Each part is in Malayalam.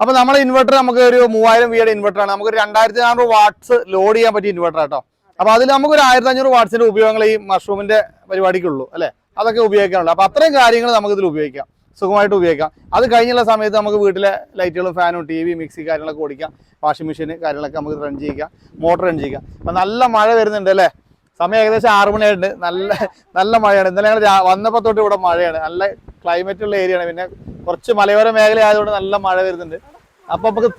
അപ്പൊ നമ്മുടെ ഇൻവെർട്ടർ നമുക്ക് ഒരു മൂവായിരം വിയുടെ ഇൻവെർട്ടർ ആണ്. നമുക്ക് രണ്ടായിരത്തി നാനൂറ് വാട്ട്സ് ലോഡ് ചെയ്യാൻ പറ്റിയ ഇൻവെർട്ടർ ആട്ടോ. അപ്പൊ അതിൽ നമുക്ക് ഒരു ആയിരത്തി അഞ്ഞൂറ് വാട്ട്സിന്റെ ഉപയോഗങ്ങൾ ഈ മഷ്റൂമിന്റെ പരിപാടിക്കുള്ളൂ അല്ലെ? അതൊക്കെ ഉപയോഗിക്കാനുള്ളൂ അപ്പൊ അത്രയും കാര്യങ്ങൾ നമുക്ക് ഇതിൽ ഉപയോഗിക്കാം. സുഖമായിട്ട് ഉപയോഗിക്കാം. അത് കഴിഞ്ഞുള്ള സമയത്ത് നമുക്ക് വീട്ടിലെ ലൈറ്റുകളും ഫാനും ടി വി മിക്സി കാര്യങ്ങളൊക്കെ ഓടിക്കാം. വാഷിംഗ് മെഷീൻ കാര്യങ്ങളൊക്കെ നമുക്ക് റൺ ചെയ്യിക്കാം മോട്ടർ റൺ ചെയ്യിക്കാം അപ്പൊ നല്ല മഴ വരുന്നുണ്ട് അല്ലേ? സമയം ഏകദേശം ആറ് മണിയായിട്ടുണ്ട്. നല്ല നല്ല മഴയാണ്. ഇന്നലെ ഞങ്ങൾ വന്നപ്പോൾ വന്നപ്പോ തൊട്ട് ഇവിടെ മഴയാണ്. നല്ല ക്ലൈമറ്റ് ഉള്ള ഏരിയ ആണ്. പിന്നെ കുറച്ച് മലയോര മേഖല ആയതുകൊണ്ട് നല്ല മഴ വരുന്നുണ്ട്. അപ്പൊ നമുക്ക്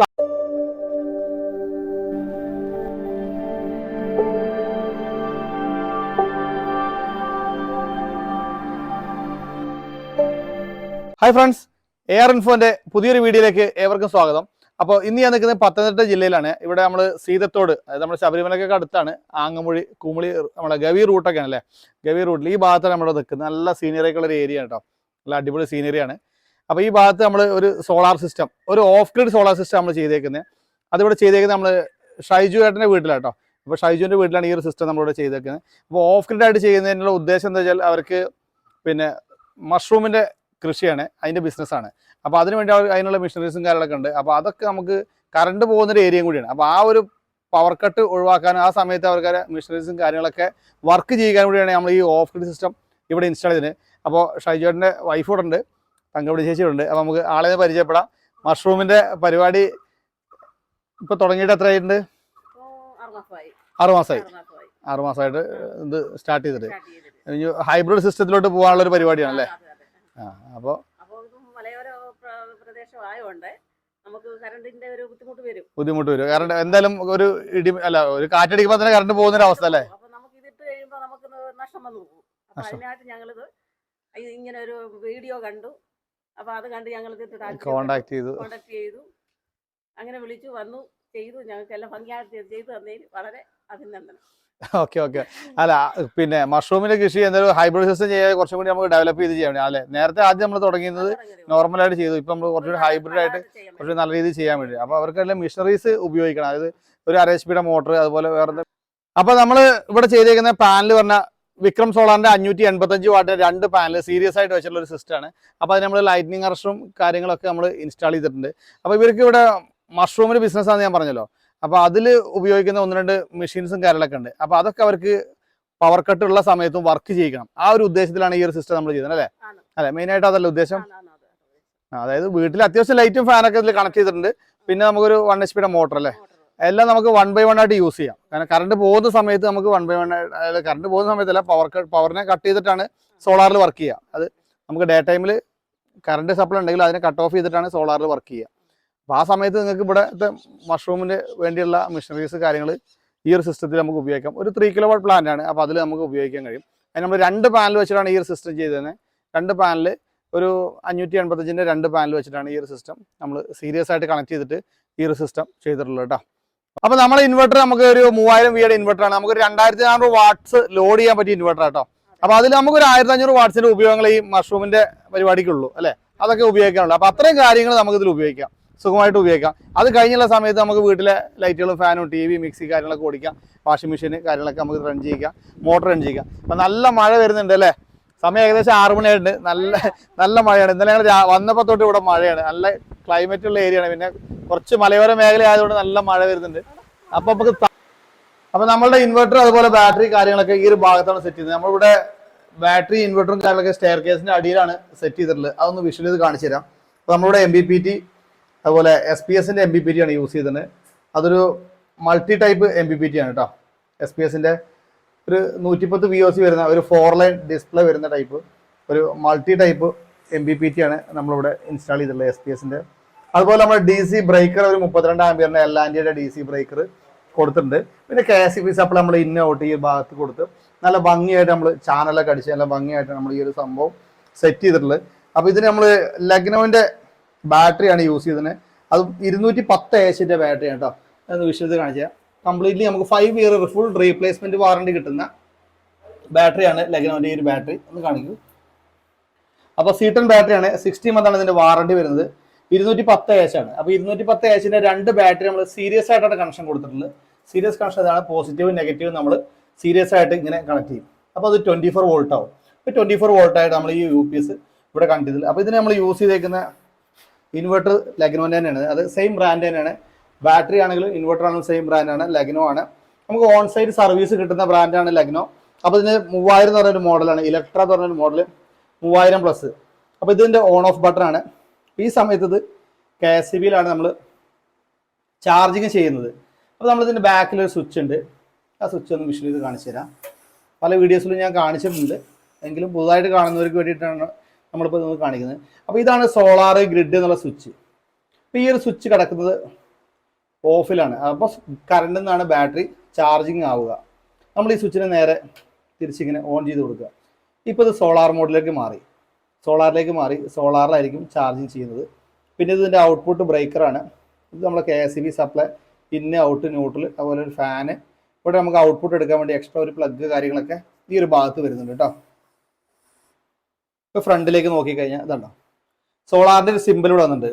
ഹായ് ഫ്രണ്ട്സ് എയർ ഇൻഫോന്റെ പുതിയൊരു വീഡിയോയിലേക്ക് ഏവർക്കും സ്വാഗതം. അപ്പോൾ ഇന്ന് ഞാൻ നിൽക്കുന്നത് പത്തനംതിട്ട ജില്ലയിലാണ്. ഇവിടെ നമ്മൾ സീതത്തോട് അതായത് നമ്മുടെ ശബരിമലക്കൊക്കെ അടുത്താണ്. ആങ്ങമൊഴി കൂമുളി നമ്മുടെ ഗവി റൂട്ടൊക്കെയാണ് അല്ലേ? ഗവി റൂട്ടിൽ ഈ ഭാഗത്താണ് നമ്മുടെ നിൽക്കുന്നത്. നല്ല സീനിയറൊക്കെയുള്ള ഒരു ഏരിയ കേട്ടോ. നല്ല അടിപൊളി സീനറിയാണ് അപ്പോൾ ഈ ഭാഗത്ത് നമ്മൾ ഒരു സോളാർ സിസ്റ്റം ഒരു ഓഫ് ഗ്രിഡ് സോളാർ സിസ്റ്റം നമ്മൾ ചെയ്തേക്കുന്നത് അതിവിടെ ചെയ്തേക്കുന്നത് നമ്മൾ ഷൈജു ഏട്ടന്റെ വീട്ടിലാട്ടോ അപ്പോൾ ഷൈജുവിന്റെ വീട്ടിലാണ് ഈ ഒരു സിസ്റ്റം നമ്മളിവിടെ ചെയ്തേക്കുന്നത് അപ്പോൾ ഓഫ് ഗ്രിഡ് ആയിട്ട് ചെയ്യുന്നതിനുള്ള ഉദ്ദേശം എന്താ വെച്ചാൽ അവർക്ക് പിന്നെ മഷ്റൂമിന്റെ കൃഷിയാണ് അതിന്റെ ബിസിനസ്സാണ് അപ്പോൾ അതിന് വേണ്ടി അവർ അതിനുള്ള മെഷീനറീസും കാര്യങ്ങളൊക്കെ ഉണ്ട്. അപ്പോൾ അതൊക്കെ നമുക്ക് കറണ്ട് പോകുന്നൊരു ഏരിയയും കൂടിയാണ്. അപ്പോൾ ആ ഒരു പവർ കട്ട് ഒഴിവാക്കാൻ ആ സമയത്ത് അവർക്ക് മെഷീനറീസും കാര്യങ്ങളൊക്കെ വർക്ക് ചെയ്യാൻ കൂടിയാണ് നമ്മൾ ഈ ഓഫ് ഗ്രിഡ് സിസ്റ്റം ഇവിടെ ഇൻസ്റ്റാൾ ചെയ്തത്. അപ്പോൾ ഷൈജോട്ടിന്റെ വൈഫ് ഇവിടെ ഉണ്ട്. തങ്കവിടെ ചേച്ചിയുണ്ട് അപ്പോൾ നമുക്ക് ആളെ പരിചയപ്പെടാം. മഷ്റൂമിന്റെ പരിപാടി ഇപ്പോൾ തുടങ്ങിയിട്ട് എത്രയായിട്ടുണ്ട് ആറു മാസമായി. ആറു മാസമായി. ആറ് മാസമായി. ആറ് മാസമായിട്ട് ഇത് സ്റ്റാർട്ട് ചെയ്തിട്ട്. ഹൈബ്രിഡ് സിസ്റ്റത്തിലോട്ട് പോകാനുള്ള ഒരു പരിപാടിയാണ് അല്ലേ ആ, അപ്പോൾ പ്ര- നമുക്ക് കറണ്ടിന്റെ ഒരു ബുദ്ധിമുട്ട് വരും. ബുദ്ധിമുട്ട് വരും. കാരണം എന്തായാലും ഒരു ഇടി അല്ല ഒരു കാറ്റടിക്കുമ്പോൾ തന്നെ കറണ്ട് പോകുന്ന ഒരു അവസ്ഥ അല്ലേ? അപ്പൊ നമുക്ക് ഇതിട്ട് നമുക്ക് നഷ്ടം വന്നു പോകും. അപ്പൊ നഷ്ടം. അതിനായിട്ട് ഞങ്ങളിത് ഇങ്ങനെ ഒരു വീഡിയോ കണ്ടു. അപ്പൊ അത് കണ്ട് ഞങ്ങൾ ഇത് കോണ്ടാക്ട് ചെയ്തു. കോണ്ടാക്ട് ചെയ്തു. അങ്ങനെ വിളിച്ചു വന്നു. ചെയ്തു. ഞങ്ങൾക്ക് എല്ലാം ഭംഗിയായിട്ട് ചെയ്തു തന്നതിന് വളരെ അഭിനന്ദനം. Okay okay. അല്ല പിന്നെ മഷ്റൂമിന്റെ കൃഷി എന്തായാലും ഹൈബ്രിഡ് സിസ്റ്റം ചെയ്യാൻ കുറച്ചും കൂടി നമുക്ക് ഡെവലപ്പ് ചെയ്ത് ചെയ്യാൻ വേണ്ടി അല്ലെ? നേരത്തെ ആദ്യം നമ്മൾ തുടങ്ങിയത് നോർമൽ ആയിട്ട് ചെയ്തു. ഇപ്പം നമ്മൾ കുറച്ചുകൂടി ഹൈബ്രിഡ് ആയിട്ട് കുറച്ച് നല്ല രീതിയിൽ ചെയ്യാൻ വേണ്ടി. അപ്പോൾ അവർക്കെല്ലാം മിഷനറീസ് ഉപയോഗിക്കണം. അതായത് ഒരു അര എച്ച് പിയുടെ മോട്ടർ അതുപോലെ വേറെ അപ്പോൾ നമ്മൾ ഇവിടെ ചെയ്തേക്കുന്ന പാനൽ പറഞ്ഞ വിക്രം സോളാറിന്റെ അഞ്ഞൂറ്റി എൺപത്തഞ്ച് വാട്ട് രണ്ട് പാനൽ സീരിയസ് ആയിട്ട് വെച്ചിട്ടുള്ള ഒരു സിസ്റ്റമാണ് അപ്പോൾ അത് നമ്മൾ ലൈറ്റ്നിങ് അറസ്റ്റും കാര്യങ്ങളൊക്കെ നമ്മൾ ഇൻസ്റ്റാൾ ചെയ്തിട്ടുണ്ട്. അപ്പോൾ ഇവർക്ക് ഇവിടെ മഷ്റൂമിന് ബിസിനസ് ആണെന്ന് ഞാൻ പറഞ്ഞല്ലോ. അപ്പോൾ അതിൽ ഉപയോഗിക്കുന്ന ഒന്ന് രണ്ട് മെഷീൻസും കാര്യങ്ങളൊക്കെ ഉണ്ട്. അപ്പോൾ അതൊക്കെ അവർക്ക് പവർ കട്ട് ഉള്ള സമയത്തും വർക്ക് ചെയ്യിക്കണം. ആ ഒരു ഉദ്ദേശത്തിലാണ് ഈ ഒരു സിസ്റ്റം നമ്മൾ ചെയ്യുന്നത് അല്ലേ? അല്ലെ? മെയിൻ ആയിട്ട് അതല്ല ഉദ്ദേശം? അതായത് വീട്ടിൽ അത്യാവശ്യം ലൈറ്റും ഫാനൊക്കെ ഇതിൽ കണക്ട് ചെയ്തിട്ടുണ്ട്. പിന്നെ നമുക്കൊരു വൺ എച്ച് പിയുടെ മോട്ടർ അല്ലേ? എല്ലാം നമുക്ക് വൺ ബൈ വൺ ആയിട്ട് യൂസ് ചെയ്യാം. കാരണം കറണ്ട് പോകുന്ന സമയത്ത് നമുക്ക് വൺ ബൈ വൺ അതായത് കറണ്ട് പോകുന്ന സമയത്തല്ല പവർ കട്ട് പവറിനെ കട്ട് ചെയ്തിട്ടാണ് സോളാറിൽ വർക്ക് ചെയ്യുക അത് നമുക്ക് ഡേ ടൈമിൽ കറണ്ട് സപ്ലൈ ഉണ്ടെങ്കിൽ അതിനെ കട്ട് ഓഫ് ചെയ്തിട്ടാണ് സോളാറിൽ വർക്ക് ചെയ്യുക അപ്പോൾ ആ സമയത്ത് നിങ്ങൾക്ക് ഇവിടുത്തെ മഷ്റൂമിന് വേണ്ടിയുള്ള മെഷീനറീസ് കാര്യങ്ങൾ ഈ ഒരു സിസ്റ്റത്തിൽ നമുക്ക് ഉപയോഗിക്കാം. ഒരു ത്രീ കിലോ വാട്ട് പ്ലാന്റ് ആണ്. അപ്പോൾ അതിൽ നമുക്ക് ഉപയോഗിക്കാൻ കഴിയും. അതിന് നമ്മൾ രണ്ട് പാനൽ വെച്ചിട്ടാണ് ഈ ഒരു സിസ്റ്റം ചെയ്തത് രണ്ട് പാനൽ ഒരു അഞ്ഞൂറ്റി എൺപത്തഞ്ചിന്റെ രണ്ട് പാനൽ വെച്ചിട്ടാണ് ഈ ഒരു സിസ്റ്റം നമ്മൾ സീരിയസ് ആയിട്ട് കണക്ട് ചെയ്തിട്ട് ഈ ഒരു സിസ്റ്റം ചെയ്തിട്ടുള്ളത് കേട്ടോ അപ്പോൾ നമ്മുടെ ഇൻവെർട്ടർ നമുക്ക് ഒരു മൂവായിരം വിയുടെ ഇൻവെർട്ടർ ആണ്. നമുക്ക് രണ്ടായിരത്തി നാനൂറ് വാട്ട്സ് ലോഡ് ചെയ്യാൻ പറ്റിയ ഇൻവെർട്ടർ കേട്ടോ അപ്പോൾ അതിൽ നമുക്ക് ഒരു ആയിരത്തി അഞ്ഞൂറ് വാട്ട്സിന്റെ ഉപയോഗങ്ങൾ ഈ മഷ്റൂമിന്റെ പരിപാടിക്കുള്ളൂ അല്ലേ? അതൊക്കെ ഉപയോഗിക്കാനുള്ളൂ. അപ്പോൾ അത്രയും കാര്യങ്ങൾ നമുക്കിതിൽ ഉപയോഗിക്കാം. സുഖമായിട്ട് ഉപയോഗിക്കാം. അത് കഴിഞ്ഞുള്ള സമയത്ത് നമുക്ക് വീട്ടിലെ ലൈറ്റുകളും ഫാനും ടി വി മിക്സി കാര്യങ്ങളൊക്കെ ഓടിക്കാം. വാഷിംഗ് മെഷീൻ കാര്യങ്ങളൊക്കെ നമുക്ക് റൺ ചെയ്യിക്കാം. മോട്ടർ റൺ ചെയ്യിക്കാം. അപ്പം നല്ല മഴ വരുന്നുണ്ട് അല്ലേ? സമയം ഏകദേശം ആറ് മണിയായിട്ടുണ്ട്. നല്ല നല്ല മഴയാണ്. ഇന്നലെ ഞങ്ങൾ വന്നപ്പോൾ തൊട്ട് ഇവിടെ മഴയാണ്. നല്ല ക്ലൈമറ്റ് ഉള്ള ഏരിയയാണ് പിന്നെ കുറച്ച് മലയോര മേഖല ആയതുകൊണ്ട് നല്ല മഴ വരുന്നുണ്ട്. അപ്പോൾ നമുക്ക് അപ്പം നമ്മളുടെ ഇൻവെർട്ടർ അതുപോലെ ബാറ്ററി കാര്യങ്ങളൊക്കെ ഈ ഒരു ഭാഗത്താണ് സെറ്റ് ചെയ്തത് നമ്മളിവിടെ ബാറ്ററി ഇൻവെർട്ടറും കാര്യങ്ങളൊക്കെ സ്റ്റെയർ കേസിന്റെ അടിയിലാണ് സെറ്റ് ചെയ്തിട്ടുള്ളത്. അതൊന്ന് വിഷ്വൽ ചെയ്ത് കാണിച്ചു തരാം അപ്പോൾ നമ്മളിവിടെ എം ബി പി ടി അതുപോലെ എസ് പി എസിന്റെ എം ബി പി ടി ആണ് യൂസ് ചെയ്തത്. അതൊരു multi type M B P T ആണ് കേട്ടോ എസ് പി എസിന്റെ ഒരു നൂറ്റിപ്പത്ത് വി ഒ സി വരുന്ന ഒരു ഫോർ ലൈൻ ഡിസ്പ്ലേ വരുന്ന ടൈപ്പ് ഒരു multi type M B P T ആണ് നമ്മളിവിടെ ഇൻസ്റ്റാൾ ചെയ്തിട്ടുള്ളത് എസ് പി എസിന്റെ അതുപോലെ നമ്മുടെ ഡി സി ബ്രേക്കർ ഒരു മുപ്പത്തിരണ്ട് ആംബിയറിന്റെ എൽ ആൻഡിയുടെ ഡി സി ബ്രേക്കർ കൊടുത്തിട്ടുണ്ട്. പിന്നെ കെ എസ് ബി സപ്ലൈ നമ്മൾ ഇന്ന ഔട്ട് ഈ ഭാഗത്ത് കൊടുത്ത് നല്ല ഭംഗിയായിട്ട് നമ്മൾ ചാനലൊക്കെ അടിച്ച് നല്ല ഭംഗിയായിട്ട് നമ്മൾ ഈ ഒരു സംഭവം സെറ്റ് ചെയ്തിട്ടുള്ളത്. അപ്പോൾ ഇതിന് നമ്മൾ ലഗ്നോവിന്റെ ബാറ്ററിയാണ് യൂസ് ചെയ്തത് അത് ഇരുന്നൂറ്റി പത്ത് ഏച്ചിന്റെ ബാറ്ററി കേട്ടോ എന്ന് വിഷയത്തിൽ കാണിച്ചാൽ കംപ്ലീറ്റ്ലി നമുക്ക് five year full replacement warranty കിട്ടുന്ന ബാറ്ററിയാണ് ലഗ്നോന്റെ ഈ ഒരു ബാറ്ററി. ഒന്ന് കാണിക്കൂ. അപ്പോൾ സീട്ടൺ ബാറ്ററിയാണ്. സിക്സ്റ്റി മന്ത് ആണ് ഇതിന്റെ വാറണ്ടി വരുന്നത്. ഇരുന്നൂറ്റി പത്ത് എച്ച് ആണ് അപ്പോൾ ഇരുന്നൂറ്റി പത്ത് എച്ചിന്റെ രണ്ട് ബാറ്ററി നമ്മൾ സീരിയസ് ആയിട്ടാണ് കണക്ഷൻ കൊടുത്തിട്ടുള്ളത്. സീരിയസ് കണക്ഷൻ അതാണ് പോസിറ്റീവ് നെഗറ്റീവ് നമ്മൾ സീരിയസ് ആയിട്ട് ഇങ്ങനെ കണക്ട് ചെയ്യും. അപ്പോൾ അത് ട്വന്റി ഫോർ വോൾട്ട് ആവും. ഇപ്പോൾ ട്വന്റി ഫോർ വോൾട്ട് ആയിട്ട് നമ്മൾ ഈ യു പി എസ് ഇവിടെ കണക്ട് ചെയ്തില്ല അപ്പോൾ ഇതിന് നമ്മൾ യൂസ് ചെയ്തേക്കുന്ന ഇൻവെർട്ടർ ലഗ്നോന്റെ തന്നെയാണ്. അത് സെയിം ബ്രാൻഡ് തന്നെയാണ്. ബാറ്ററി ആണെങ്കിലും ഇൻവെർട്ടർ ആണെങ്കിലും സെയിം ബ്രാൻഡ് ആണ്. ലഗ്നോ ആണ്. നമുക്ക് ഓൺ സൈഡ് സർവീസ് കിട്ടുന്ന ബ്രാൻഡാണ് ലഗ്നോ അപ്പോൾ ഇതിന് മൂവായിരം എന്ന് പറഞ്ഞൊരു മോഡലാണ് ഇലക്ട്ര എന്ന് പറഞ്ഞൊരു മോഡൽ മൂവായിരം പ്ലസ് അപ്പോൾ ഇതിന്റെ ഓൺ ഓഫ് ബട്ടൺ ആണ്. ഈ സമയത്ത് ഇത് കെ എസ് സി ബിയിലാണ് നമ്മൾ ചാർജിങ് ചെയ്യുന്നത്. അപ്പോൾ നമ്മളിതിന്റെ ബാക്കിൽ ഒരു സ്വിച്ച് ഉണ്ട്. ആ സ്വിച്ച് ഒന്ന് വിഷ്വൽ ചെയ്ത് കാണിച്ചു തരാം. പല വീഡിയോസിലും ഞാൻ കാണിച്ചിട്ടുണ്ട്. എങ്കിലും പുതുതായിട്ട് കാണുന്നവർക്ക് വേണ്ടിയിട്ടാണ് നമ്മളിപ്പോൾ ഇത് കാണിക്കുന്നത്. അപ്പോൾ ഇതാണ് സോളാർ ഗ്രിഡ് എന്നുള്ള സ്വിച്ച്. അപ്പോൾ ഈ ഒരു സ്വിച്ച് കിടക്കുന്നത് ഓഫിലാണ്. അപ്പോൾ കറണ്ടിൽ നിന്നാണ് ബാറ്ററി ചാർജിങ് ആവുക. നമ്മൾ ഈ സ്വിച്ചിനെ നേരെ തിരിച്ചിങ്ങനെ ഓൺ ചെയ്ത് കൊടുക്കുക. ഇപ്പോൾ ഇത് സോളാർ മോഡിലേക്ക് മാറി. സോളാറിലേക്ക് മാറി. സോളാറിലായിരിക്കും ചാർജിങ് ചെയ്യുന്നത്. പിന്നെ ഇതിന്റെ ഔട്ട്പുട്ട് ബ്രേക്കറാണ് ഇത് നമ്മൾ കെ എസ് ബി സപ്ലൈ ഇന്ന് ഔട്ട് ന്യൂട്രൽ അതുപോലെ ഒരു ഫാന് ഇവിടെ നമുക്ക് ഔട്ട്പുട്ട് എടുക്കാൻ വേണ്ടി എക്സ്ട്രാ ഒരു പ്ലഗ് കാര്യങ്ങളൊക്കെ ഈ ഒരു ഭാഗത്ത് വരുന്നുണ്ട് കേട്ടോ. ഇപ്പോൾ ഫ്രണ്ടിലേക്ക് നോക്കിക്കഴിഞ്ഞാൽ ഇതുണ്ടോ. സോളാറിന്റെ ഒരു സിമ്പിൾ ഇവിടെ വന്നിട്ടുണ്ട്.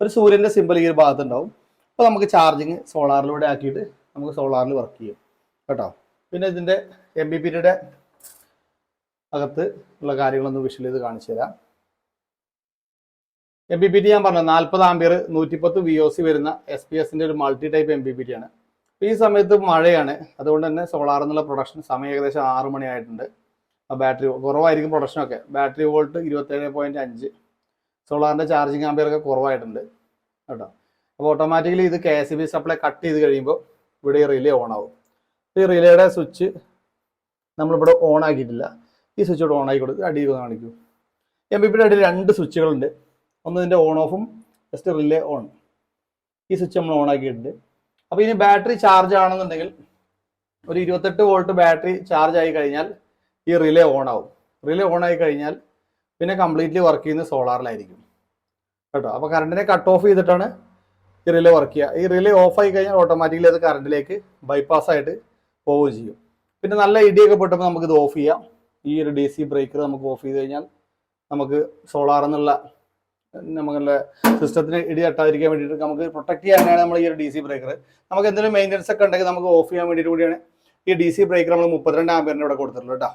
ഒരു സൂര്യന്റെ സിമ്പിൾ ഈ ഒരു ഭാഗത്ത് ഉണ്ടാവും അപ്പോൾ നമുക്ക് ചാർജിങ് സോളാറിലൂടെ ആക്കിയിട്ട് നമുക്ക് സോളാറിൽ വർക്ക് ചെയ്യും. കേട്ടോ? പിന്നെ ഇതിന്റെ എം ബി പിയുടെ അകത്ത് ഉള്ള കാര്യങ്ങളൊന്ന് വിഷ്വൽ ചെയ്ത് കാണിച്ചു തരാം. എം ബി പി ടി ഞാൻ പറഞ്ഞു നാൽപ്പത് ആംബിയർ നൂറ്റിപ്പത്ത് വി ഒ സി വരുന്ന എസ് പി എസിന്റെ ഒരു multi type M B P T ആണ്. ഈ സമയത്ത് മഴയാണ്. അതുകൊണ്ട് തന്നെ സോളാർ എന്നുള്ള പ്രൊഡക്ഷൻ സമയം ഏകദേശം ആറ് മണിയായിട്ടുണ്ട്. ബാറ്ററി കുറവായിരിക്കും പ്രൊഡക്ഷനൊക്കെ ബാറ്ററി വോൾട്ട് ഇരുപത്തേഴ് പോയിന്റ് അഞ്ച്. സോളാറിന്റെ ചാർജിങ് ആമ്പിയറൊക്കെ കുറവായിട്ടുണ്ട് കേട്ടോ. അപ്പോൾ ഓട്ടോമാറ്റിക്കലി ഇത് K S B supply cut ചെയ്ത് കഴിയുമ്പോൾ ഇവിടെ ഈ റിലേ ഓൺ ആവും. ഈ റിലേയുടെ സ്വിച്ച് നമ്മളിവിടെ ഓൺ ആക്കിയിട്ടില്ല. ഈ സ്വിച്ച് ഇവിടെ ഓൺ ആക്കി കൊടുത്ത് അടിയിൽ കാണിക്കൂ. എം ബി അടിയിൽ രണ്ട് സ്വിച്ചുകളുണ്ട് ഒന്ന് ഇതിന്റെ ഓൺ ഓഫും ജസ്റ്റ് റിലേ ഓൺ ഈ സ്വിച്ച് നമ്മൾ ഓൺ ആക്കിയിട്ടുണ്ട്. അപ്പോൾ ഇനി ബാറ്ററി ചാർജ് ആണെന്നുണ്ടെങ്കിൽ ഒരു ഇരുപത്തെട്ട് വോൾട്ട് ബാറ്ററി ചാർജ് ആയി കഴിഞ്ഞാൽ ഈ റിലേ ഓൺ ആവും. റിലേ ഓൺ ആയി കഴിഞ്ഞാൽ പിന്നെ കംപ്ലീറ്റ്ലി വർക്ക് ചെയ്യുന്നത് സോളാറിലായിരിക്കും കേട്ടോ? അപ്പോൾ കറണ്ടിനെ കട്ട് ഓഫ് ചെയ്തിട്ടാണ് ഈ റിലേ വർക്ക് ചെയ്യുക. ഈ റിലേ ഓഫ് ആയി കഴിഞ്ഞാൽ ഓട്ടോമാറ്റിക്കലി അത് കറണ്ടിലേക്ക് ബൈപ്പാസ് ആയിട്ട് പോവുകയും ചെയ്യും. പിന്നെ നല്ല ഇടിയൊക്കെ പൊട്ടുമ്പോൾ നമുക്ക് ഇത് ഓഫ് ചെയ്യാം. ഈ ഒരു ഡി സി ബ്രേക്കർ നമുക്ക് ഓഫ് ചെയ്ത് കഴിഞ്ഞാൽ നമുക്ക് സോളാർ എന്നുള്ള നമുക്കുള്ള സിസ്റ്റത്തിന് ഇടി തട്ടാതിരിക്കാൻ വേണ്ടിയിട്ട് നമുക്ക് പ്രൊട്ടക്ട് ചെയ്യാനാണ് നമ്മൾ ഈ ഒരു ഡി സി ബ്രേക്കർ നമുക്ക് എന്തെങ്കിലും മെയിന്റനൻസ് ഒക്കെ ഉണ്ടെങ്കിൽ നമുക്ക് ഓഫ് ചെയ്യാൻ വേണ്ടിയിട്ട് കൂടിയാണ് ഈ ഡി സി ബ്രേക്കർ നമ്മൾ മുപ്പത്തിരണ്ട് ആംബിയറിന്റെ ഇവിടെ കൊടുത്തിട്ടുള്ളൂ കേട്ടോ.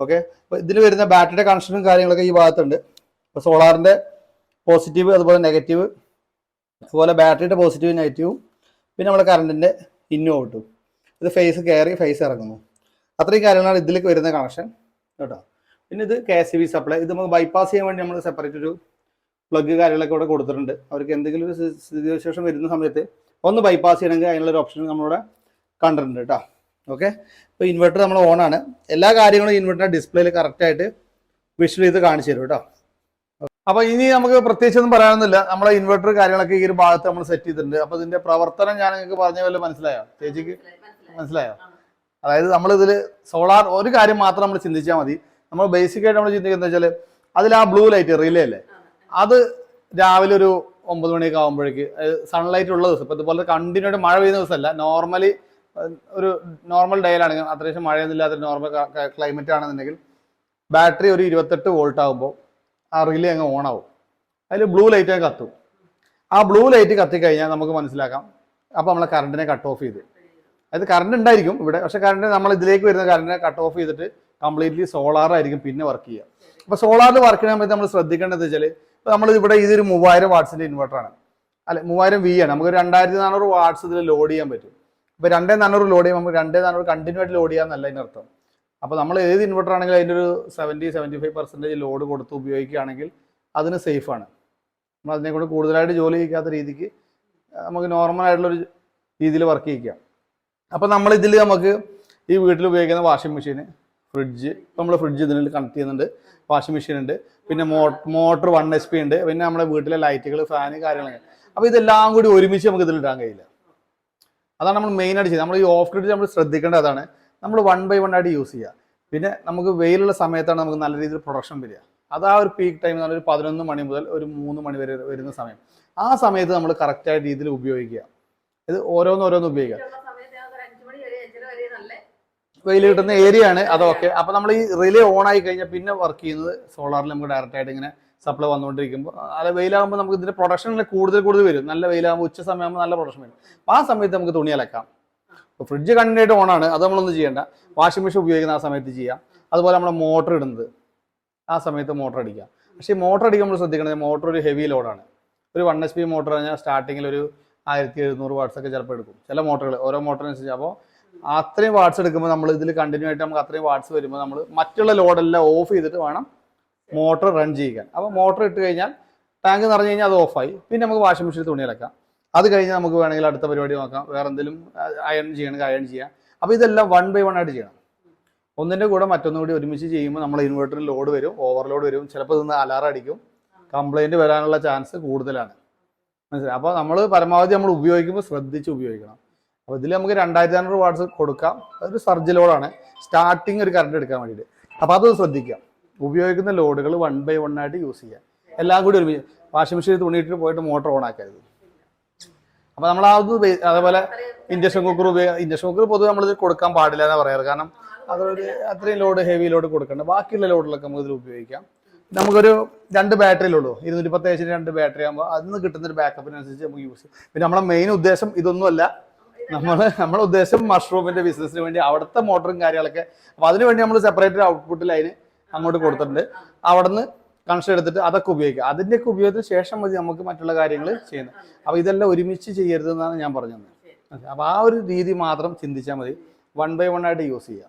ഓക്കെ അപ്പോൾ ഇതിൽ വരുന്ന ബാറ്ററിയുടെ കണക്ഷനും കാര്യങ്ങളൊക്കെ ഈ ഭാഗത്തുണ്ട്. അപ്പോൾ സോളാറിന്റെ പോസിറ്റീവ് അതുപോലെ നെഗറ്റീവ് അതുപോലെ ബാറ്ററിയുടെ പോസിറ്റീവ് നെഗറ്റീവും പിന്നെ നമ്മുടെ കറണ്ടിന്റെ ഇന്നും ഔട്ടും. ഇത് ഫേസ് കയറി ഫേസ് ഇറങ്ങുന്നു. അത്രയും കാര്യങ്ങളാണ് ഇതിലേക്ക് വരുന്ന കണക്ഷൻ കേട്ടോ? പിന്നെ ഇത് കെ എസ് സപ്ലൈ ഇത് നമുക്ക് ബൈപ്പാസ് ചെയ്യാൻ വേണ്ടി നമ്മൾ സെപ്പറേറ്റ് ഒരു പ്ലഗ് കാര്യങ്ങളൊക്കെ ഇവിടെ കൊടുത്തിട്ടുണ്ട്. അവർക്ക് എന്തെങ്കിലും ഒരു സ്ഥിതി സ്ഥിതിവിശേഷം വരുന്ന സമയത്ത് ഒന്ന് ബൈപ്പാസ് ചെയ്യണമെങ്കിൽ അതിനുള്ളൊരു ഓപ്ഷൻ നമ്മളിവിടെ കണ്ടിട്ടുണ്ട് കേട്ടോ. ഓക്കെ ഇപ്പോൾ ഇൻവെർട്ടർ നമ്മൾ ഓൺ ആണ് എല്ലാ കാര്യങ്ങളും ഇൻവെർട്ടറിന്റെ ഡിസ്പ്ലേയിൽ കറക്റ്റായിട്ട് വിഷ്വൽ ചെയ്ത് കാണിച്ചു തരും കേട്ടോ അപ്പോൾ ഇനി നമുക്ക് പ്രത്യേകിച്ചൊന്നും പറയാനൊന്നുമില്ല. നമ്മളെ ഇൻവെർട്ടർ കാര്യങ്ങളൊക്കെ ഈ ഒരു ഭാഗത്ത് നമ്മൾ സെറ്റ് ചെയ്തിട്ടുണ്ട്. അപ്പോൾ ഇതിന്റെ പ്രവർത്തനം ഞാൻ നിങ്ങൾക്ക് പറഞ്ഞ പോലെ മനസ്സിലായോ? ചേച്ചിക്ക് മനസ്സിലായോ? അതായത് നമ്മൾ ഇതിൽ സോളാർ ഒരു കാര്യം മാത്രം നമ്മൾ ചിന്തിച്ചാൽ മതി. നമ്മൾ ബേസിക് ആയിട്ട് നമ്മൾ ചിന്തിക്കുന്നത് വെച്ചാൽ അതിൽ ആ ബ്ലൂ ലൈറ്റ് റിലേ അല്ലേ? അത് രാവിലെ ഒരു ഒമ്പത് മണിയൊക്കെ ആകുമ്പോഴേക്ക് സൺലൈറ്റ് ഉള്ള ദിവസം. ഇപ്പോൾ ഇതുപോലെ കണ്ടിന്യൂ ആയിട്ട് മഴ പെയ്യുന്ന ദിവസമല്ല. നോർമലി ഒരു നോർമൽ ഡേയിലാണെങ്കിൽ അത്യാവശ്യം മഴയൊന്നും ഇല്ലാത്ത നോർമൽ ക്ലൈമറ്റ് ആണെന്നുണ്ടെങ്കിൽ ബാറ്ററി ഒരു ഇരുപത്തെട്ട് വോൾട്ട് ആകുമ്പോൾ ആ റിലേ അങ്ങ് ഓൺ ആവും. അതിൽ ബ്ലൂ ലൈറ്റ് കത്തും. ആ ബ്ലൂ ലൈറ്റ് കത്തിക്കഴിഞ്ഞാൽ നമുക്ക് മനസ്സിലാക്കാം. അപ്പോൾ നമ്മളെ കറണ്ടിനെ കട്ട് ഓഫ് ചെയ്ത്. അതായത് കറണ്ട് ഉണ്ടായിരിക്കും ഇവിടെ പക്ഷെ കറണ്ട് നമ്മൾ ഇതിലേക്ക് വരുന്ന കറണ്ടിനെ കട്ട് ഓഫ് ചെയ്തിട്ട് കംപ്ലീറ്റ്ലി സോളാറായിരിക്കും പിന്നെ വർക്ക് ചെയ്യുക. അപ്പോൾ സോളാറിൽ വർക്ക് ചെയ്യാൻ പറ്റി നമ്മൾ ശ്രദ്ധിക്കേണ്ടത് വെച്ചാൽ ഇപ്പോൾ നമ്മൾ ഇവിടെ ഇതൊരു മൂവായിരം വാട്സിന്റെ ഇൻവെർട്ടറാണ് അല്ലെ മൂവായിരം വി ആണ്. നമുക്ക് രണ്ടായിരത്തി നാനൂറ് വാട്സ് ഇതിൽ ലോഡ് ചെയ്യാൻ പറ്റും. ഇപ്പോൾ രണ്ടേ നാനൂറ് ലോഡ് ചെയ്യുമ്പോൾ നമുക്ക് രണ്ടേ നാനൂറ് കണ്ടിന്യൂ ആയിട്ട് ലോഡ് ചെയ്യാന്നല്ല അതിനർത്ഥം അപ്പോൾ നമ്മൾ ഏത് ഇൻവെർട്ടർ ആണെങ്കിലും അതിന്റെ ഒരു seventy seventy five percentage load കൊടുത്ത് ഉപയോഗിക്കുകയാണെങ്കിൽ അതിന് സേഫാണ് നമ്മൾ അതിനെക്കൊണ്ട് കൂടുതലായിട്ട് ജോലി ചെയ്യിക്കാത്ത രീതിക്ക് നമുക്ക് നോർമൽ ആയിട്ടുള്ളൊരു രീതിയിൽ വർക്ക് ചെയ്യിക്കാം. അപ്പോൾ നമ്മൾ ഇതിൽ നമുക്ക് ഈ വീട്ടിൽ ഉപയോഗിക്കുന്ന വാഷിംഗ് മെഷീൻ ഫ്രിഡ്ജ് നമ്മൾ ഫ്രിഡ്ജ് ഇതിൽ കണക്ട് ചെയ്യുന്നുണ്ട്. വാഷിംഗ് മെഷീൻ ഉണ്ട്. പിന്നെ മോട്ടർ വൺ എസ് പി ഉണ്ട്. പിന്നെ നമ്മുടെ വീട്ടിലെ ലൈറ്റുകൾ ഫാന് കാര്യങ്ങളൊക്കെ. അപ്പോൾ ഇതെല്ലാം കൂടി ഒരുമിച്ച് നമുക്ക് ഇതിൽ ഇടാൻ കഴിയില്ല. അതാണ് നമ്മൾ മെയിൻ ആയിട്ട് ചെയ്യുന്നത്. നമ്മൾ ഈ ഓഫ് ഗ്രിഡ് നമ്മൾ ശ്രദ്ധിക്കേണ്ടത് അതാണ്. നമ്മൾ വൺ ബൈ വൺ ആയിട്ട് യൂസ് ചെയ്യുക. പിന്നെ നമുക്ക് വെയിലുള്ള സമയത്താണ് നമുക്ക് നല്ല രീതിയിൽ പ്രൊഡക്ഷൻ വരിക. അത് ആ ഒരു പീക്ക് ടൈം ഒരു പതിനൊന്ന് മണി മുതൽ ഒരു മൂന്ന് മണി വരെ വരുന്ന സമയം. ആ സമയത്ത് നമ്മൾ കറക്റ്റായ രീതിയിൽ ഉപയോഗിക്കുക. ഇത് ഓരോന്ന് ഓരോന്ന് ഉപയോഗിക്കുക. വെയിൽ കിട്ടുന്ന ഏരിയ ആണ്. അതൊക്കെ അപ്പൊ നമ്മൾ ഈ റിലേ ഓൺ ആയി കഴിഞ്ഞാൽ പിന്നെ വർക്ക് ചെയ്യുന്നത് സോളാറിൽ നമുക്ക് ഡയറക്റ്റ് ആയിട്ട് ഇങ്ങനെ സപ്ലൈ വന്നുകൊണ്ടിരിക്കുമ്പോൾ അല്ല വെയിലാകുമ്പോൾ നമുക്ക് ഇതിന്റെ പ്രൊഡക്ഷൻ കൂടുതൽ കൂടുതൽ വരും. നല്ല വെയിലാകുമ്പോൾ ഉച്ച സമയമാകുമ്പോൾ നല്ല പ്രൊഡക്ഷൻ വരും. അപ്പൊ ആ സമയത്ത് നമുക്ക് തുണി അലക്കാം. ഫ്രിഡ്ജ് കണ്ടിന്യൂ ആയിട്ട് ഓൺ ആണ് അത് നമ്മളൊന്നും ചെയ്യേണ്ട. വാഷിംഗ് മെഷീൻ ഉപയോഗിക്കുന്ന ആ സമയത്ത് ചെയ്യാം. അതുപോലെ നമ്മൾ മോട്ടർ ഇടുന്നത്. ആ സമയത്ത് മോട്ടർ അടിക്കാം. പക്ഷേ മോട്ടർ അടിക്കുമ്പോൾ നമ്മൾ ശ്രദ്ധിക്കണം മോട്ടർ ഒരു ഹെവി ലോഡാണ് ഒരു വൺ എച്ച് പി മോട്ടർ കഴിഞ്ഞാൽ സ്റ്റാർട്ടിങ്ങിൽ ഒരു ആയിരത്തി എഴുന്നൂറ് വാട്ട്സ് ഒക്കെ ചിലപ്പോൾ എടുക്കും. ചില മോട്ടറുകൾ ഓരോ മോട്ടറിനനുസരിച്ച് അപ്പോൾ അത്രയും വാട്സ് എടുക്കുമ്പോൾ നമ്മൾ ഇതിൽ കണ്ടിന്യൂ ആയിട്ട് നമുക്ക് അത്രയും വാട്സ് വരുമ്പോൾ നമ്മൾ മറ്റുള്ള ലോഡെല്ലാം ഓഫ് ചെയ്തിട്ട് വേണം മോട്ടർ റൺ ചെയ്യിക്കാൻ അപ്പോൾ മോട്ടർ ഇട്ട് കഴിഞ്ഞാൽ ടാങ്ക് നിറഞ്ഞു കഴിഞ്ഞാൽ അത് ഓഫായി പിന്നെ നമുക്ക് വാഷിംഗ് മെഷീനിൽ തുണി അലക്കാം. അത് കഴിഞ്ഞാൽ നമുക്ക് വേണമെങ്കിൽ അടുത്ത പരിപാടി നോക്കാം. വേറെ എന്തെങ്കിലും അയൺ ചെയ്യണമെങ്കിൽ അയൺ ചെയ്യാം. അപ്പോൾ ഇതെല്ലാം വൺ ബൈ വൺ ആയിട്ട് ചെയ്യണം. ഒന്നിന്റെ കൂടെ മറ്റൊന്നും കൂടി ഒരുമിച്ച് ചെയ്യുമ്പോൾ നമ്മൾ ഇൻവെർട്ടറിൽ ലോഡ് വരും ഓവർലോഡ് വരും. ചിലപ്പോൾ ഇന്ന് അലാറം അടിക്കും. കംപ്ലൈന്റ് വരാനുള്ള ചാൻസ് കൂടുതലാണ്. മനസ്സിലായി? അപ്പോൾ നമ്മൾ പരമാവധി നമ്മൾ ഉപയോഗിക്കുമ്പോൾ ശ്രദ്ധിച്ച് ഉപയോഗിക്കണം. അപ്പോൾ ഇതിൽ നമുക്ക് രണ്ടായിരത്തി അഞ്ഞൂറ് വാട്ട്സ് കൊടുക്കാം. അതൊരു സർജ് ലോഡാണ് സ്റ്റാർട്ടിങ് ഒരു കറണ്ട് എടുക്കാൻ വേണ്ടിയിട്ട്. അപ്പോൾ അത് ശ്രദ്ധിക്കാം. ഉപയോഗിക്കുന്ന ലോഡുകൾ വൺ ബൈ വൺ ആയിട്ട് യൂസ് ചെയ്യുക എല്ലാം കൂടി ഒരുമിച്ച്. വാഷിംഗ് മെഷീനിൽ തുണിയിട്ട് പോയിട്ട് മോട്ടർ ഓൺ ആക്കരുത്. അപ്പോൾ നമ്മൾ ആ ഒന്ന് അതേപോലെ ഇൻഡക്ഷൻ കുക്കർ ഉപയോഗിക്കുക ഇൻഡക്ഷൻ കുക്കർ പൊതുവെ നമ്മൾ കൊടുക്കാൻ പാടില്ല എന്ന് പറയാറ്. കാരണം അതൊരു അത്രയും ലോഡ് ഹെവി ലോഡ് കൊടുക്കണ്ട. ബാക്കിയുള്ള ലോഡിലൊക്കെ നമുക്ക് ഇതിൽ ഉപയോഗിക്കാം. നമുക്കൊരു രണ്ട് ബാറ്ററിയിലുള്ളൂ ഇരുന്നൂറ്റി പത്ത് ഏച്ചിന് രണ്ട് ബാറ്ററി ആകുമ്പോൾ അതിന് കിട്ടുന്ന ഒരു ബാക്കപ്പിനനുസരിച്ച് നമുക്ക് യൂസ് ചെയ്യാം. പിന്നെ നമ്മളെ മെയിൻ ഉദ്ദേശം ഇതൊന്നുമല്ല. നമ്മൾ നമ്മുടെ ഉദ്ദേശം മഷ്റൂമിന്റെ ബിസിനസ്സിന് വേണ്ടി അവിടുത്തെ മോട്ടറും കാര്യങ്ങളൊക്കെ. അപ്പോൾ അതിനുവേണ്ടി നമ്മൾ സെപ്പറേറ്റ് ഔട്ട്പുട്ട് ലൈന് അങ്ങോട്ട് കൊടുത്തിട്ടുണ്ട്. അവിടുന്ന് കണക്ഷൻ എടുത്തിട്ട് അതൊക്കെ ഉപയോഗിക്കുക. അതിന്റെയൊക്കെ ഉപയോഗത്തിന് ശേഷം മതി നമുക്ക് മറ്റുള്ള കാര്യങ്ങൾ ചെയ്യുന്നത്. അപ്പോൾ ഇതെല്ലാം ഒരുമിച്ച് ചെയ്യരുത് എന്നാണ് ഞാൻ പറഞ്ഞത്. അപ്പോൾ ആ ഒരു രീതി മാത്രം ചിന്തിച്ചാൽ മതി. വൺ ബൈ വൺ ആയിട്ട് യൂസ് ചെയ്യുക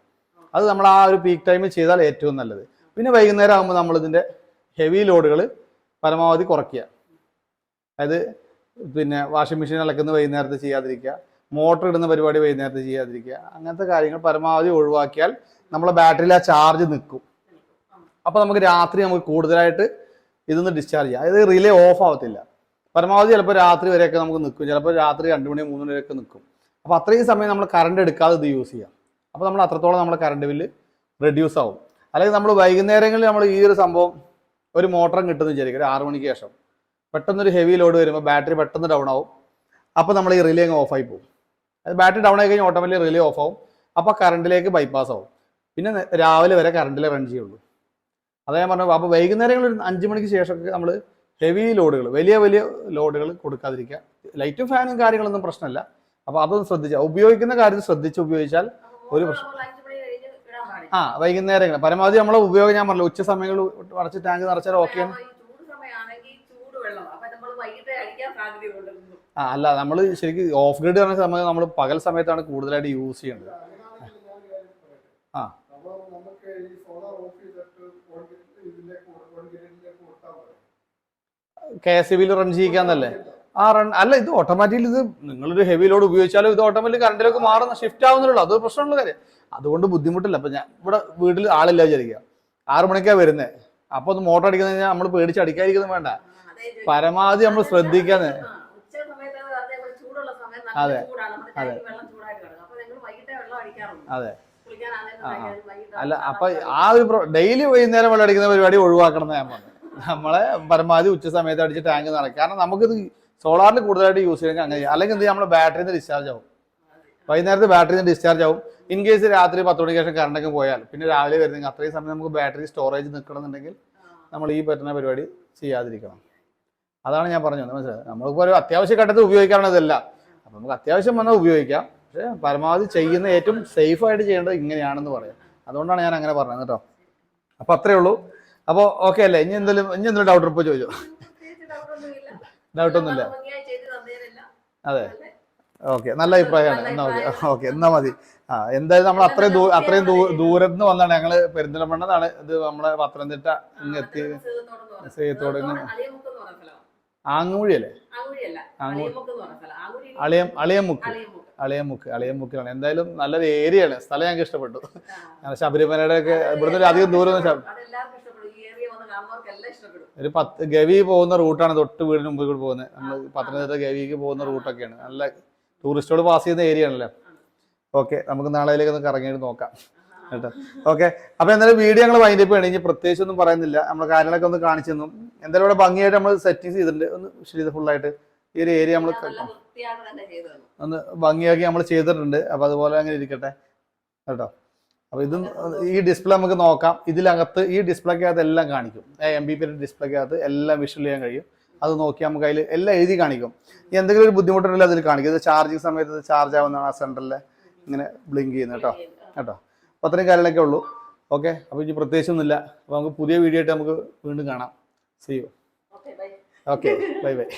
അത് നമ്മൾ ആ ഒരു പീക്ക് ടൈമിൽ ചെയ്താൽ ഏറ്റവും നല്ലത്. പിന്നെ വൈകുന്നേരം ആകുമ്പോൾ നമ്മളിതിന്റെ ഹെവി ലോഡുകൾ പരമാവധി കുറയ്ക്കുക. അതായത് പിന്നെ വാഷിംഗ് മെഷീൻ അലക്കുന്ന വൈകുന്നേരത്ത് ചെയ്യാതിരിക്കുക. മോട്ടർ ഇടുന്ന പരിപാടി വൈകുന്നേരത്ത് ചെയ്യാതിരിക്കുക. അങ്ങനത്തെ കാര്യങ്ങൾ പരമാവധി ഒഴിവാക്കിയാൽ നമ്മളെ ബാറ്ററിയിൽ ആ ചാർജ് നിൽക്കും. അപ്പോൾ നമുക്ക് രാത്രി നമുക്ക് കൂടുതലായിട്ട് ഇതൊന്ന് ഡിസ്ചാർജ് ചെയ്യാം. അതായത് റിലേ ഓഫ് ആവത്തില്ല. പരമാവധി ചിലപ്പോൾ രാത്രി വരെയൊക്കെ നമുക്ക് നിൽക്കും. ചിലപ്പോൾ രാത്രി രണ്ട് മണി മൂന്ന് മണി വരെയൊക്കെ നിൽക്കും. അപ്പോൾ അത്രയും സമയം നമ്മൾ കറണ്ട് എടുക്കാതെ ഇത് യൂസ് ചെയ്യാം. അപ്പോൾ നമ്മൾ അത്രത്തോളം നമ്മുടെ കറണ്ട് ബില്ല് റെഡ്യൂസ് ആവും. അല്ലെങ്കിൽ നമ്മൾ വൈകുന്നേരങ്ങളിൽ നമ്മൾ ഈ ഒരു സംഭവം ഒരു മോട്ടറും കിട്ടുമെന്ന് വിചാരിക്കും. ഒരു ആറ് മണിക്ക് ശേഷം. പെട്ടെന്നൊരു ഹെവി ലോഡ് വരുമ്പോൾ ബാറ്ററി പെട്ടെന്ന് ഡൗൺ ആവും. അപ്പോൾ നമ്മൾ ഈ റിലേ അങ്ങ് ഓഫായി പോകും. അത് ബാറ്ററി ഡൗൺ ആയി കഴിഞ്ഞാൽ ഓട്ടോമാറ്റിക് റിലേ ഓഫ് ആവും. അപ്പോൾ കറണ്ടിലേക്ക് ബൈപ്പാസ് ആവും. പിന്നെ രാവിലെ വരെ കറണ്ടിൽ റൺ ചെയ്യുള്ളൂ. അതാ ഞാൻ പറഞ്ഞു അപ്പോൾ വൈകുന്നേരങ്ങളിൽ ഒരു അഞ്ച് മണിക്ക് ശേഷമൊക്കെ നമ്മൾ ഹെവി ലോഡുകൾ വലിയ വലിയ ലോഡുകൾ കൊടുക്കാതിരിക്കുക. ലൈറ്റും ഫാനും കാര്യങ്ങളൊന്നും പ്രശ്നമല്ല. അപ്പോൾ അതൊന്ന് ശ്രദ്ധിച്ചാൽ ഉപയോഗിക്കുന്ന കാര്യം ശ്രദ്ധിച്ച് ഉപയോഗിച്ചാൽ ഒരു പ്രശ്നം ആ വൈകുന്നേരങ്ങൾ. പരമാവധി നമ്മൾ ഉപയോഗം ഞാൻ പറഞ്ഞു ഉച്ച സമയങ്ങളിൽ അടച്ച് ടാങ്ക് നിറച്ചാൽ ഓക്കെയാണ് സാധ്യതയുണ്ട് ആ അല്ല നമ്മൾ ശരിക്കും ഓഫ് ഗ്രിഡ് പറഞ്ഞ സമയത്ത് നമ്മൾ പകൽ സമയത്താണ് കൂടുതലായിട്ട് യൂസ് ചെയ്യേണ്ടത് ആ അപ്പോൾ നമുക്ക് ഈ സോളാർ ഓഫ് ചെയ്തിട്ട് ഓൺ ഗ്രിഡ് ഇതിലേക്ക് ഓൺ ഗ്രിഡിലേക്ക് കൊടുത്താൽ മതി കെ എസ് ബിയിൽ റൺ ചെയ്യിക്കാന്നല്ലേ? ആ റൺ അല്ല ഇത് ഓട്ടോമാറ്റിക്കലി ഇത് നിങ്ങളൊരു ഹെവി ലോഡ് ഉപയോഗിച്ചാലും ഇത് ഓട്ടോമാറ്റിക് കറണ്ടിലേക്ക് മാറുന്ന ഷിഫ്റ്റ് ആവുന്നുള്ളൂ. അതൊരു പ്രശ്നമുള്ള കാര്യം. അതുകൊണ്ട് ബുദ്ധിമുട്ടില്ല. അപ്പൊ ഞാൻ ഇവിടെ വീട്ടിൽ ആളില്ല വിചാരിക്കുക. ആറു മണിക്കാണ് വരുന്നത് അപ്പൊ ഒന്ന് മോട്ടർ അടിക്കുന്ന കഴിഞ്ഞാൽ നമ്മൾ പേടിച്ച് അടിക്കാതിരിക്കുന്നത് വേണ്ട. പരമാവധി നമ്മൾ ശ്രദ്ധിക്കാന്ന്. അതെ. അതെ. അതെ. അല്ല അപ്പൊ ആ ഒരു ഡെയിലി വൈകുന്നേരം വെള്ളം അടിക്കുന്ന പരിപാടി ഒഴിവാക്കണം എന്ന് ഞാൻ പറഞ്ഞു നമ്മളെ പരമാവധി ഉച്ച സമയത്ത് അടിച്ച് ടാങ്ക് നിറയ്ക്കും. കാരണം നമുക്കിത് സോളാറിൽ കൂടുതലായിട്ട് യൂസ് ചെയ്യണമെങ്കിൽ അങ്ങനെ. അല്ലെങ്കിൽ എന്ത് നമ്മുടെ ബാറ്ററിയിൽ നിന്ന് ഡിസ്ചാർജ് ആവും. വൈകുന്നേരത്തെ ബാറ്ററിയിൽ നിന്ന് ഡിസ്ചാർജ് ആവും. ഇൻ കേസ് രാത്രി പത്ത് മണിക്ക് ശേഷം കറണ്ടൊക്കെ പോയാൽ പിന്നെ രാവിലെ വരുന്നെങ്കിൽ അത്രയും സമയം നമുക്ക് ബാറ്ററി സ്റ്റോറേജ് നിൽക്കണമെന്നുണ്ടെങ്കിൽ നമ്മൾ ഈ പറ്റുന്ന പരിപാടി ചെയ്യാതിരിക്കണം. അതാണ് ഞാൻ പറഞ്ഞത്. മനസ്സിലായത് നമ്മളിപ്പോൾ ഒരു അത്യാവശ്യ ഘട്ടത്തിൽ ഉപയോഗിക്കാറാണ് ഇതെല്ലാം. അപ്പം നമുക്ക് അത്യാവശ്യം വന്നാൽ ഉപയോഗിക്കാം. പക്ഷേ പരമാവധി ചെയ്യുന്ന ഏറ്റവും സേഫായിട്ട് ചെയ്യേണ്ടത് ഇങ്ങനെയാണെന്ന് പറയാം. അതുകൊണ്ടാണ് ഞാൻ അങ്ങനെ പറഞ്ഞത് കേട്ടോ. അപ്പം അത്രയേ ഉള്ളൂ. അപ്പോൾ ഓക്കെ അല്ലേ? ഇനി എന്തെങ്കിലും ഇനി എന്തെങ്കിലും ഡൗട്ട് ഇപ്പോൾ ചോദിച്ചോ. ഡൗട്ട് ഒന്നുമില്ല. ഡൗട്ടൊന്നുമില്ല. അതെ. ഓക്കെ നല്ല അഭിപ്രായമാണ്. എന്നാ ഓക്കെ ഓക്കെ എന്നാ മതി. ആ എന്തായാലും നമ്മൾ അത്രയും ദൂ അത്രയും ദൂരത്ത് നിന്ന് വന്നാണ്. ഞങ്ങൾ പെരിന്തൽമണ്ണതാണ് ഇത് നമ്മളെ പത്തനംതിട്ട ഇങ്ങ് എത്തി സേത്തോട് ആങ്ങുഴി അല്ലേ അളിയം അളിയമുക്ക്. അളിയമുക്ക്. അളിയമുക്ക് അളിയമുക്കിലാണ്. എന്തായാലും നല്ലൊരു ഏരിയയാണ് സ്ഥലം ഞങ്ങൾക്ക് ഇഷ്ടപ്പെട്ടു. ശബരിമലയുടെ ഒക്കെ ഇവിടുന്ന് അധികം ദൂരം ഒന്നും ശബ- അതെല്ലാവർക്കും ഇഷ്ടപ്പെടും. ഈ ഏരിയ വന്ന് കാണുന്നവർക്കെല്ലാം ഇഷ്ടപ്പെടും. ഒരു പത്ത് ഗവി പോകുന്ന റൂട്ടാണ് തൊട്ട് വീടിന് മുമ്പിൽ കൂടി പോകുന്നത്. നമ്മൾ പത്തനംതിട്ട ഗവിക്ക് പോകുന്ന റൂട്ടൊക്കെയാണ്. നല്ല ടൂറിസ്റ്റോട് പാസ് ചെയ്യുന്ന ഏരിയ ആണല്ലേ. ഓക്കെ നമുക്ക് നാളെയിലേക്ക് ഒന്ന് കറങ്ങിയിട്ട് നോക്കാം. കേട്ടോ. ഓക്കെ അപ്പൊ എന്തായാലും വീഡിയോ ഞങ്ങൾ വൈൻഡ് അപ്പ് ഇനി പ്രത്യേകിച്ച് ഒന്നും പറയുന്നില്ല. നമ്മൾ കാര്യങ്ങളൊക്കെ ഒന്ന് കാണിച്ചു തന്നു. എന്തായാലും ഇവിടെ ഭംഗിയായിട്ട് നമ്മൾ സെറ്റിങ്സ് ചെയ്തിട്ടുണ്ട്. ഒന്ന് ചെയ്ത് ഫുള്ളായിട്ട് ഈ ഒരു ഏരിയ നമ്മൾ. ഒന്ന് ഭംഗിയാക്കി നമ്മൾ ചെയ്തിട്ടുണ്ട്. അപ്പൊ അതുപോലെ അങ്ങനെ ഇരിക്കട്ടെ. കേട്ടോ. അപ്പൊ ഇതും ഈ ഡിസ്പ്ലേ നമുക്ക് നോക്കാം. ഇതിലകത്ത് ഈ ഡിസ്പ്ലേക്കകത്ത് എല്ലാം കാണിക്കും. എം ബി പിയുടെ ഡിസ്പ്ലേക്കകത്ത് എല്ലാം വിഷ്വൽ ചെയ്യാൻ കഴിയും. അത് നോക്കി നമുക്ക് അതിൽ എല്ലാം എഴുതി കാണിക്കും. എന്തെങ്കിലും ഒരു ബുദ്ധിമുട്ടുണ്ടെങ്കിൽ അതിൽ കാണിക്കും. ഇത് ചാർജിങ് സമയത്ത് ചാർജ് ആവുന്നതാണ് ആ സെന്ററിൽ ഇങ്ങനെ ബ്ലിങ്ക് ചെയ്യുന്നത് കേട്ടോ. കേട്ടോ. അപ്പോൾ അത്രയും കാര്യങ്ങളൊക്കെ ഉള്ളൂ. ഓക്കെ അപ്പോൾ ഇനി പ്രത്യേകിച്ചൊന്നുമില്ല. അപ്പോൾ നമുക്ക് പുതിയ വീഡിയോ ആയിട്ട് നമുക്ക് വീണ്ടും കാണാം. See you. Okay bye bye